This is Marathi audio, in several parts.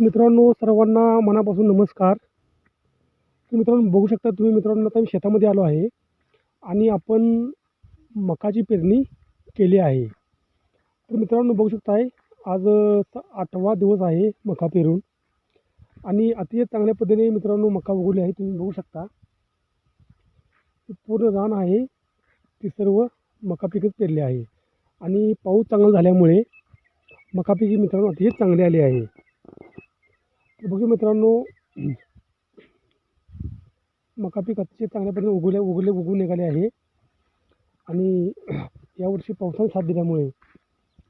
मित्रांनो सर्वांना मनापासून नमस्कार. तर मित्रांनो बघू शकता तुम्ही मित्रांनो आता मी शेतामध्ये आलो आहे आणि आपण मकाची पेरणी केली आहे. तर मित्रांनो बघू शकताय आज स- आठवा दिवस आहे मका पेरून. आणि अतिशय चांगल्या पद्धतीने मित्रांनो मका उगवली आहे. तुम्ही बघू शकता पूर्ण रान आहे. ती सर्व मका पिकच पेरली आहे. आणि पाऊस चांगला झाल्यामुळे मका पिके मित्रांनो अतिशय चांगले आले आहे. तर बघू मित्रांनो मका पीक अतिशय चांगल्या पद्धतीने उगवले उगले उगवून निघाले आहे. आणि यावर्षी पावसाने साथ दिल्यामुळे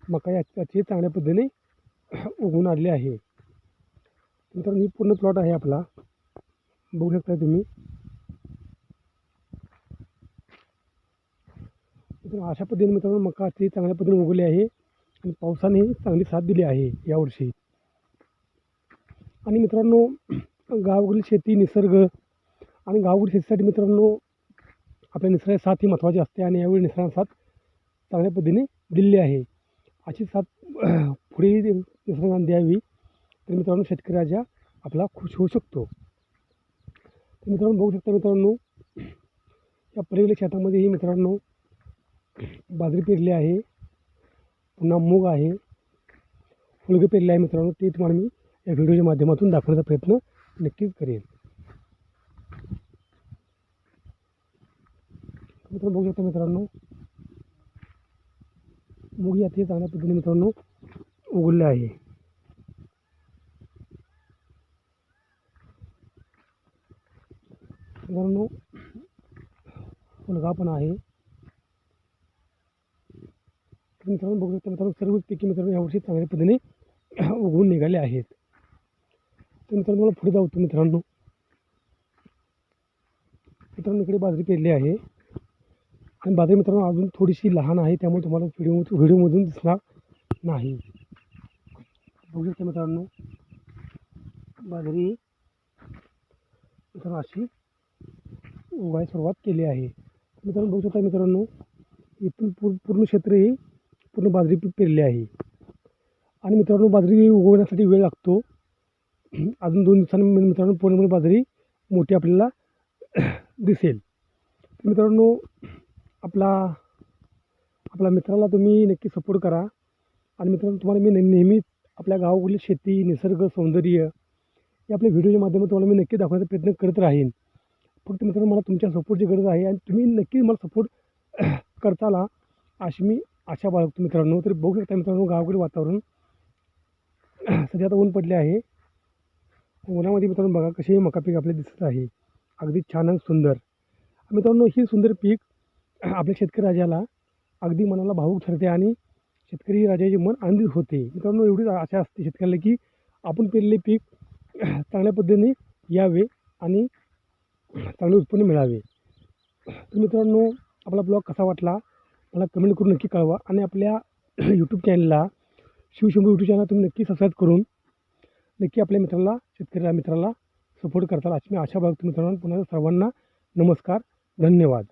मका या अतिशय चांगल्या पद्धतीने उगवून आले आहे. मित्रांनो ही पूर्ण प्लॉट आहे आपला. बघू शकता तुम्ही. मित्रांनो अशा पद्धतीने मित्रांनो मका अतिशय चांगल्या पद्धतीने उगवली आहे आणि पावसाने चांगली साथ दिली आहे यावर्षी आणि मित्रांनो गावाकडील शेती निसर्ग आणि गावाकडील शेतीसाठी मित्रांनो आपल्या निसर्गाची साथ ही महत्त्वाची असते आणि यावेळी निसर्गाने साथ चांगल्या पद्धतीने दिलेली आहे. अशी साथ पुढे निसर्गाने द्यावी तर मित्रांनो शेतकऱ्याच्या आपला खुश होऊ शकतो. तर मित्रांनो बघू शकता मित्रांनो या पलीकडे शेतामध्येही मित्रांनो बाजरी पेरली आहे पुन्हा मूग आहे फुलगे पेरले आहे मित्रांनो ते तुम्हाला मी या व्हिडिओच्या माध्यमातून दाखवण्याचा प्रयत्न नक्कीच करेन. मित्रांनो बघू शकता मित्रांनो मूग ही अतिशय चांगल्या पद्धतीने मित्रांनो उगवले आहे. मित्रांनो मुलगा पण आहे. मित्रांनो बघू शकता मित्रांनो सर्वच पिके मित्रांनो यावर्षी चांगल्या पद्धतीने उगवून निघाले आहेत. त्यानंतर मला पुढे जाऊ मित्रांनो. मित्रांनो इकडे बाजरी पेरली आहे. आणि बाजरी मित्रांनो अजून थोडीशी लहान आहे त्यामुळे तुम्हाला व्हिडिओ व्हिडिओमधून दिसणार नाही. बघू शकता मित्रांनो बाजरी मित्रांनो अशी उगायला सुरुवात केली आहे. मित्रांनो बघू शकता मित्रांनो इथून पूर्ण क्षेत्र हे पूर्ण बाजरी पेरली पेरले आहे. आणि मित्रांनो बाजरी उगवण्यासाठी वेळ लागतो. अजून दोन दिवसांनी मित्रांनो पुण्यामध्ये बाजरी मोठी आपल्याला दिसेल. मित्रांनो आपला आपल्या मित्राला तुम्ही नक्की सपोर्ट करा. आणि मित्रांनो तुम्हाला मी नेहमी नेहमीच आपल्या गावाकडली शेती निसर्ग सौंदर्य हे आपल्या व्हिडिओच्या माध्यमातून तुम्हाला मी नक्की दाखवण्याचा प्रयत्न करत राहीन. फक्त मित्रांनो मला तुमच्या सपोर्टची गरज आहे आणि तुम्ही नक्की मला सपोर्ट करताला अशी मी आशा बाळगतो मित्रांनो. तर बघू शकता मित्रांनो गावाकडे वातावरण सध्या आता ऊन पडले आहे. उन्हामध्ये मित्रांनो बघा कसे मका पीक आपल्याला दिसत आहे. अगदी छान आणि सुंदर. मित्रांनो ही सुंदर पीक आपल्या शेतकरी राजाला अगदी मनाला भावूक ठरते आणि शेतकरी राजाचे मन आनंदित होते. मित्रांनो एवढीच आशा असते शेतकऱ्याला की आपण पेरलेले पीक चांगल्या पद्धतीने यावे आणि चांगले उत्पन्न मिळावे. तर मित्रांनो आपला ब्लॉग कसा वाटला मला कमेंट करून नक्की कळवा आणि आपल्या यूट्यूब चॅनलला शिवशंभू यूट्यूब चॅनल तुम्ही नक्की सबस्क्राईब करून नक्की आपल्या मित्राला शेतकरी मित्राला सपोर्ट करताल अशी मी आशा बाळगतो मित्रांनो. पुन्हा सर्वांना नमस्कार धन्यवाद.